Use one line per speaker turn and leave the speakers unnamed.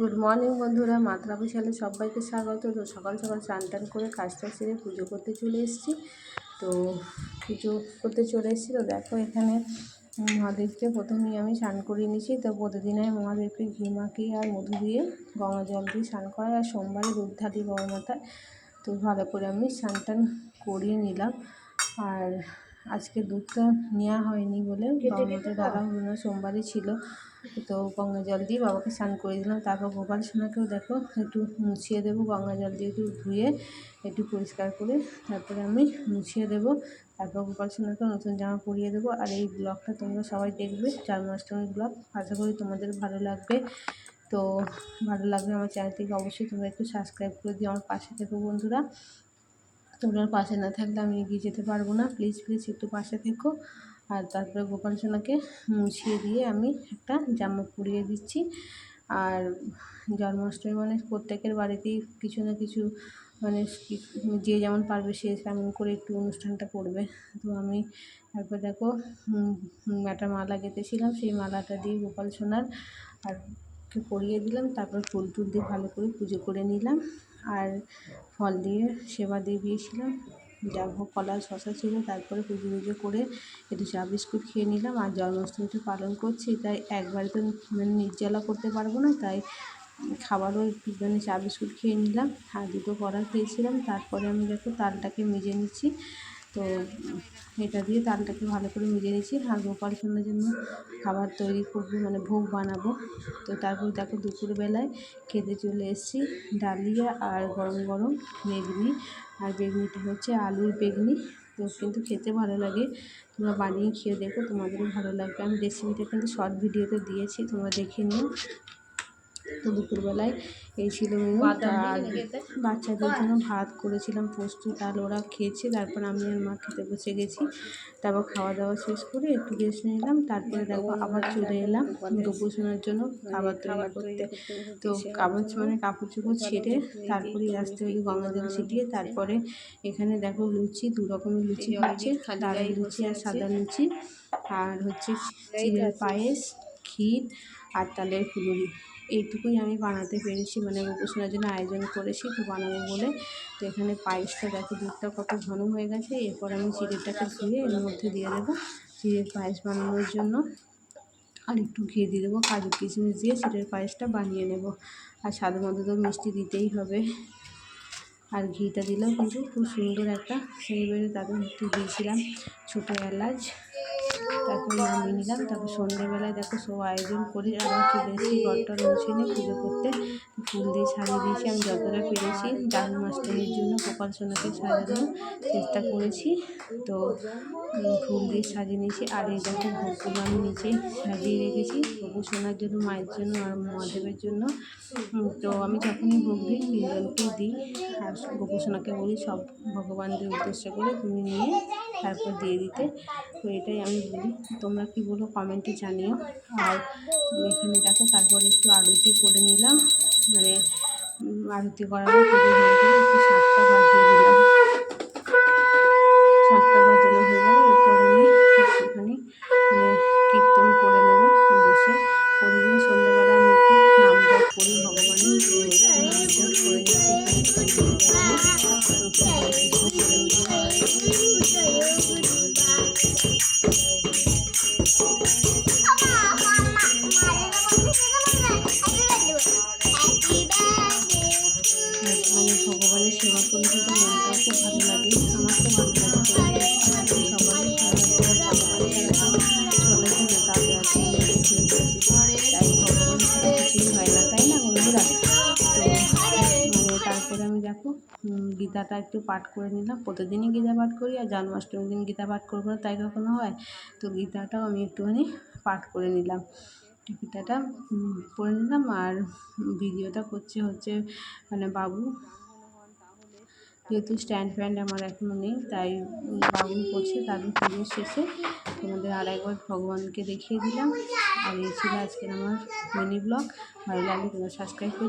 Good morning বন্ধুরা মাত্রা বিশালে সবাইকে স্বাগত। তো সকাল সকাল স্নান টান করে কাজটা সেরে পুজো করতে চলে এসেছি। তো পুজো করতে চলে এসেছি। তো দেখো এখানে মহাদেবকে প্রথমেই আমি স্নান করিয়ে নিয়েছি। তো প্রতিদিন আমি মহাদেবকে ঘি মাখিয়ে আর মধু দিয়ে গঙ্গা জল দিয়ে স্নান করাই। আর সোমবারে দুধ ঢালি গঙ্গা মাথায়, তো ভালো করে আমি স্নান টান করিয়ে নিলাম। আর আজকে দুধটা নেওয়া হয়নি বলে গঙ্গাতে দাদা সোমবারই ছিল। তো গঙ্গা জল দিয়ে বাবাকে স্নান করে দিলাম। তারপর গোপাল সোনাকেও দেখো একটু মুছিয়ে দেবো। গঙ্গা জল দিয়ে একটু ধুয়ে একটু পরিষ্কার করে তারপরে আমি মুছিয়ে দেবো। তারপর গোপাল সোনাকে নতুন জামা পরিয়ে দেবো। আর এই ব্লগটা তোমরা সবাই দেখবে জন্মাষ্টমীর ব্লগ। আশা করি তোমাদের ভালো লাগবে। তো ভালো লাগবে আমার চ্যানেলটিকে অবশ্যই তোমরা একটু সাবস্ক্রাইব করে দিও। আমার পাশে থেকো বন্ধুরা। তোমরা পাশে না থাকলে আমি এগিয়ে যেতে পারব না। প্লিজ প্লিজ একটু পাশে থেকো। আর তারপরে গোপাল সোনাকে মুছিয়ে দিয়ে আমি একটা জামা পরিয়ে দিচ্ছি। আর জন্মাষ্টমী মানে প্রত্যেকের বাড়িতেই কিছু না কিছু মানে যে যেমন পারবে সে তেমন করে একটু অনুষ্ঠানটা করবে। তো আমি তারপর দেখো একটা মালা গেঁথেছিলাম। সেই মালাটা দিয়ে গোপাল সোনার আর পরিয়ে দিলাম। তারপর ফুল টুল দিয়ে ভালো করে পুজো করে নিলাম। আর ফল দিয়ে সেবা দিয়ে দিয়েছিলাম। যা হোক, কলা শশা ছিল। তারপরে পুজো টুজো করে একটু চা বিস্কুট খেয়ে নিলাম। আর জন্মাষ্টমীটা পালন করছি, তাই একবারে তো মানে নির্জলা করতে পারব না, তাই খাবারও একটু মানে চা বিস্কুট খেয়ে নিলাম। আর দুটো কড়া খেয়েছিলাম। তারপরে আমি দেখো তালটাকে মেজে নিচ্ছি। তো এটা দিয়ে তালটাকে ভালো করে মিলিয়ে নিয়েছি। আর গোপাল জন্য খাবার তৈরি করব মানে ভোগ বানাবো। তো তারপর দেখো দুপুরবেলায় খেতে চলে এসেছি ডালিয়া আর গরম গরম বেগনি। আর বেগনিটা হচ্ছে আলুর বেগনি। তো কিন্তু খেতে ভালো লাগে। তোমরা বানিয়ে খেয়ে দেখো, তোমাদেরও ভালো লাগবে। আমি রেসিপিটা কিন্তু শর্ট ভিডিওতে দিয়েছি, তোমরা দেখে নিও। তো দুপুরবেলায় এই ছিল মেনু আর বাচ্চাদের জন্য ভাত করেছিলাম পোস্ত ডাল ওরা খেয়েছে। তারপর আমি আর মা খেতে বসে গেছি। তারপর খাওয়া দাওয়া শেষ করে একটু রেস্ট নিলাম। তারপরে দেখো আবার চলে এলাম দুপুর শোনার জন্য খাবার তৈরি করতে। তো কাপড় মানে কাপড় চোপড় ছেড়ে তারপরে আসতে হয়ে গঙ্গা জল ছিটিয়ে তারপরে এখানে দেখো লুচি দু রকমের লুচি হচ্ছে। লাল লুচি আর সাদা লুচি। আর হচ্ছে চিড়ের পায়েস ক্ষীর আর তালের ফুলুরি। এইটুকুই আমি বানাতে পেরেছি মানে গোপুসোনার জন্য আয়োজন করেছি তো বানাবো বলে। তো এখানে পায়েসটা দেখো, দুধটা কত ঘন হয়ে গেছে। এরপর আমি চিড়েরটাকে ধুয়ে এর মধ্যে দিয়ে দেবো চিড়ের পায়েস বানানোর জন্য। আর একটু ঘি দিয়ে দেবো, কাজু কিশমিশ দিয়ে চিড়ের পায়েসটা বানিয়ে নেব। আর স্বাদ মতো তো মিষ্টি দিতেই হবে। আর ঘিটা দিলেও কিন্তু খুব সুন্দর একটা। সেইবারে তাদের একটু দিয়েছিলাম ছোটো এলাচ। তারপর নামিয়ে নিলাম। তারপর সন্ধ্যেবেলায় দেখো সব আয়োজন করে আবার চলে এসেছি ঘরটা মুছে নিয়ে পুজো করতে। ফুল দিয়ে সাজিয়ে দিয়েছি, আমি যতটা পেরেছি। জন্মাষ্টমীর জন্য গোপাল সোনাকে সাজানোর চেষ্টা করেছি। তো ফুল দিয়ে সাজিয়ে নিয়েছি। আর এই দেখো ভোগগুলো আমি নিচে সাজিয়ে রেখেছি। গোপু সোনার জন্য, মায়ের জন্য আর মহাদেবের জন্য। তো আমি যখনই ভোগ দিই, তিনজনকেই দিই। আর গোপু সোনাকে বলি সব ভগবানদের উদ্দেশ্য করে তুমি নিয়ে তারপর দিয়ে দিতে। তো এটাই আমি বলি, তোমরা কি বলো কমেন্টে জানিও। আর এখানে দেখো, তারপর একটু আরতি করে নিলাম। মানে আরতি করার একটু সাতটা বাজিয়ে দিলাম। দেখো গীতাটা একটু পাঠ করে নিলাম প্রতিদিনই গীতা পাঠ করি আর জন্মাষ্টমীর দিন গীতা পাঠ করব না তাই কখনো হয় তো গীতাটাও আমি একটুখানি পাঠ করে নিলাম। গীতাটা পড়ে নিলাম আর ভিডিওটা করছে হচ্ছে মানে বাবু যেহেতু স্ট্যান্ড ফ্যান্ড আমার এখনও নেই, তাই বাবু করছে তারপর পুজো শেষে তোমাদের আর একবার ভগবানকে দেখিয়ে দিলাম। আর এই ছিল আজকের আমার মিনি ব্লগ ভালো লাগলে তোমরা সাবস্ক্রাইব করে